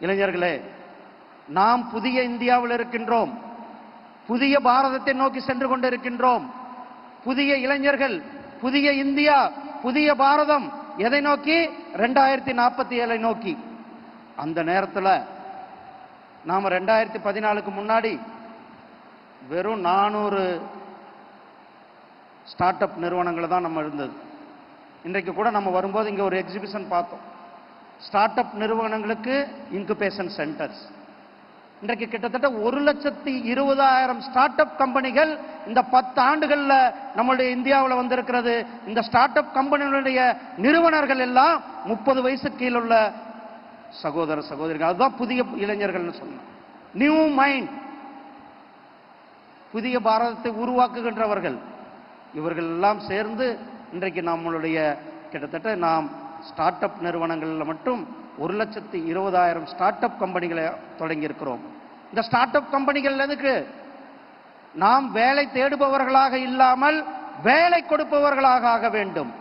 இளைஞர்களே நாம் புதிய இந்தியாவில் இருக்கின்றோம். புதிய பாரதத்தை நோக்கி சென்று கொண்டிருக்கின்றோம். புதிய இளைஞர்கள் புதிய இந்தியா புதிய பாரதம் எதை நோக்கி? ரெண்டாயிரத்தி நாற்பத்தி ஏழை நோக்கி. அந்த நேரத்தில் நாம் ரெண்டாயிரத்தி பதினாலுக்கு முன்னாடி வெறும் நானூறு ஸ்டார்ட் அப் நிறுவனங்களை தான் நம்ம இருந்தது. இன்றைக்கு கூட நம்ம வரும்போது இங்கே ஒரு எக்ஸிபிஷன் பார்த்தோம். ஸ்டார்ட் அப் நிறுவனங்களுக்கு இன்குபேஷன் சென்டர்ஸ். இன்றைக்கு கிட்டத்தட்ட ஒரு லட்சத்தி இருபதாயிரம் ஸ்டார்ட் அப் கம்பெனிகள் இந்த பத்து ஆண்டுகளில் நம்மளுடைய இந்தியாவில் வந்திருக்கிறது. இந்த ஸ்டார்ட் அப் கம்பெனிகளுடைய நிறுவனர்கள் எல்லாம் முப்பது வயசு கீழ் உள்ள சகோதர சகோதரிகள். அதுதான் புதிய இளைஞர்கள்னு சொன்னோம் நியூ மைண்ட் புதிய பாரதத்தை உருவாக்குகின்றவர்கள். இவர்கள் எல்லாம் சேர்ந்து இன்றைக்கு நம்மளுடைய கிட்டத்தட்ட நாம் ஸ்டார்ட் அப் நிறுவனங்களில் மட்டும் ஒரு லட்சத்தி இருபதாயிரம் ஸ்டார்ட் அப் கம்பெனிகளை தொடங்கியிருக்கிறோம். இந்த ஸ்டார்ட் அப் கம்பெனிகள் எதுக்கு? நாம் வேலை தேடுபவர்களாக இல்லாமல் வேலை கொடுப்பவர்களாக ஆக வேண்டும்.